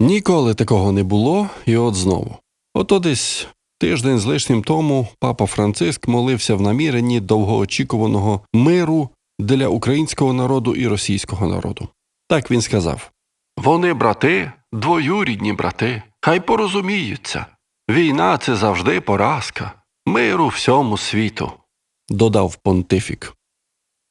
Ніколи такого не було, і от знову. Ото десь тиждень з лишнім тому папа Франциск молився в наміренні довгоочікуваного миру для українського народу і російського народу. Так він сказав: Вони брати, двоюрідні брати, хай порозуміються. Війна це завжди поразка, миру всьому світу, додав понтифік.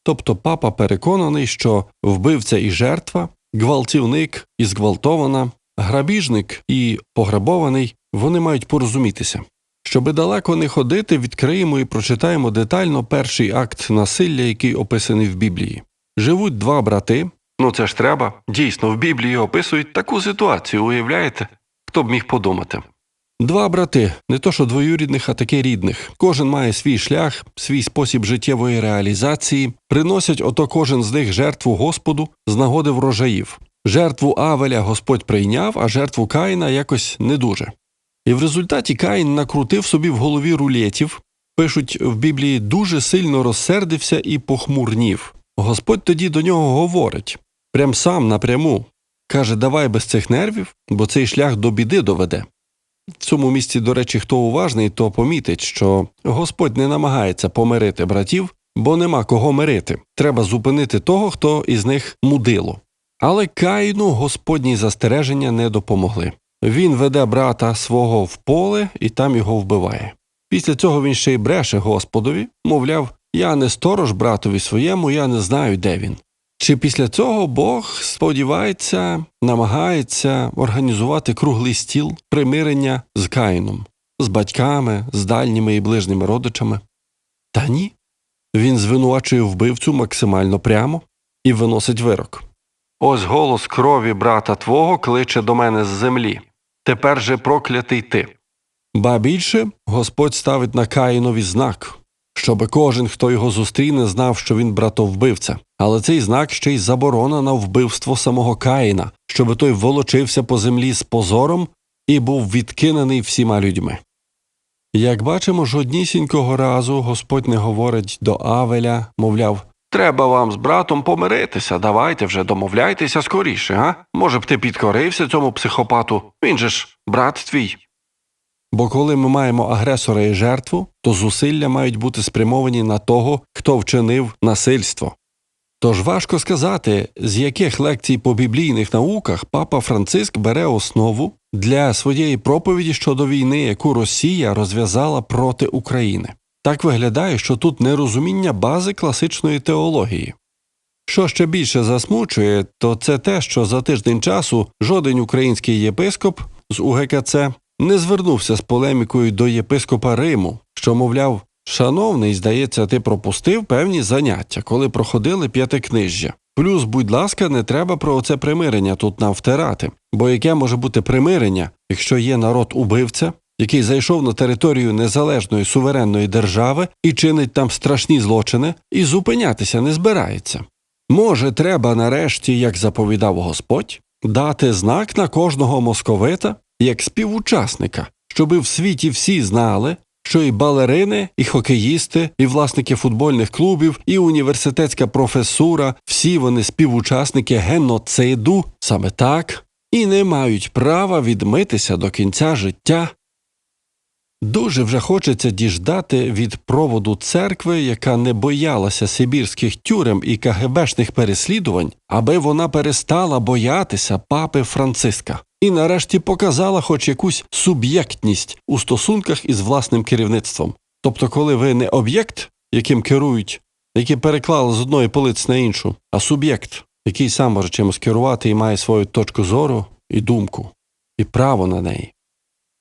Тобто папа переконаний, що вбивця і жертва, гвалтівник і зґвалтована, грабіжник і пограбований вони мають порозумітися. Щоби далеко не ходити, відкриємо і прочитаємо детально перший акт насилля, який описаний в Біблії. Живуть два брати. Ну це ж треба. Дійсно, в Біблії описують таку ситуацію, уявляєте? Хто б міг подумати? Два брати, не то що двоюрідних, а таки рідних. Кожен має свій шлях, свій спосіб життєвої реалізації, приносять ото кожен з них жертву Господу з нагоди врожаїв. Жертву Авеля Господь прийняв, а жертву Каїна якось не дуже. І в результаті Каїн накрутив собі в голові рулетів, пишуть в Біблії, дуже сильно розсердився і похмурнів. Господь тоді до нього говорить, прям сам напряму. Каже, давай без цих нервів, бо цей шлях до біди доведе. В цьому місці, до речі, хто уважний, то помітить, що Господь не намагається помирити братів, бо нема кого мирити. Треба зупинити того, хто із них мудило. Але Каїну Господні застереження не допомогли. Він веде брата свого в поле і там його вбиває. Після цього він ще й бреше Господові, мовляв, я не сторож братові своєму, я не знаю, де він. Чи після цього Бог сподівається, намагається організувати круглий стіл примирення з Каїном, з батьками, з дальніми і ближніми родичами? Та ні. Він звинувачує вбивцю максимально прямо і виносить вирок. Ось голос крові брата твого кличе до мене з землі. Тепер же проклятий ти. Ба більше Господь ставить на Каїнові знак, щоби кожен, хто його зустріне, знав, що він братовбивця. Але цей знак ще й заборона на вбивство самого Каїна, щоби той волочився по землі з позором і був відкинений всіма людьми. Як бачимо, жоднісінького разу Господь не говорить до Авеля, мовляв, треба вам з братом помиритися, давайте вже домовляйтеся скоріше, а? Може б ти підкорився цьому психопату, він же ж брат твій. Бо коли ми маємо агресора і жертву, то зусилля мають бути спрямовані на того, хто вчинив насильство. Тож важко сказати, з яких лекцій по біблійних науках папа Франциск бере основу для своєї проповіді щодо війни, яку Росія розв'язала проти України. Так виглядає, що тут нерозуміння бази класичної теології. Що ще більше засмучує, то це те, що за тиждень часу жоден український єпископ з УГКЦ не звернувся з полемікою до єпископа Риму, що, мовляв, шановний, здається, ти пропустив певні заняття, коли проходили п'ятикнижжя. Плюс, будь ласка, не треба про оце примирення тут нам втирати, бо яке може бути примирення, якщо є народ убивця, який зайшов на територію незалежної суверенної держави і чинить там страшні злочини, і зупинятися не збирається. Може, треба нарешті, як заповідав Господь, дати знак на кожного московита як співучасника, щоби в світі всі знали, що і балерини, і хокеїсти, і власники футбольних клубів, і університетська професура, всі вони співучасники геноциду, саме так, і не мають права відмитися до кінця життя. Дуже вже хочеться діждати від проводу церкви, яка не боялася сибірських тюрем і КГБшних переслідувань, аби вона перестала боятися папи Франциска і нарешті показала хоч якусь суб'єктність у стосунках із власним керівництвом. Тобто, коли ви не об'єкт, яким керують, який переклали з одної полиці на іншу, а суб'єкт, який сам може чимось керувати і має свою точку зору і думку, і право на неї.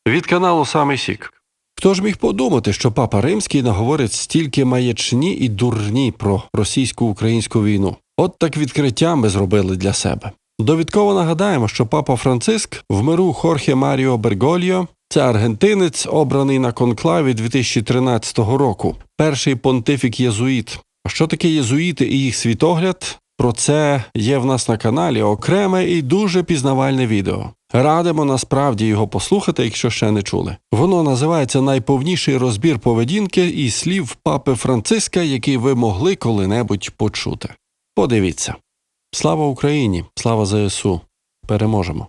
Від каналу Самий Сік. Хто ж міг подумати, що папа Римський наговорить стільки маячні і дурні про російсько-українську війну? От так відкриття ми зробили для себе. Довідково нагадаємо, що папа Франциск в миру Хорхе Маріо Бергольо це аргентинець, обраний на конклаві 2013 року, перший понтифік єзуїт. А що таке єзуїти і їх світогляд? Про це є в нас на каналі окреме і дуже пізнавальне відео. Радимо насправді його послухати, якщо ще не чули. Воно називається найповніший розбір поведінки і слів папи Франциска, який ви могли коли-небудь почути. Подивіться. Слава Україні! Слава ЗСУ! Переможемо!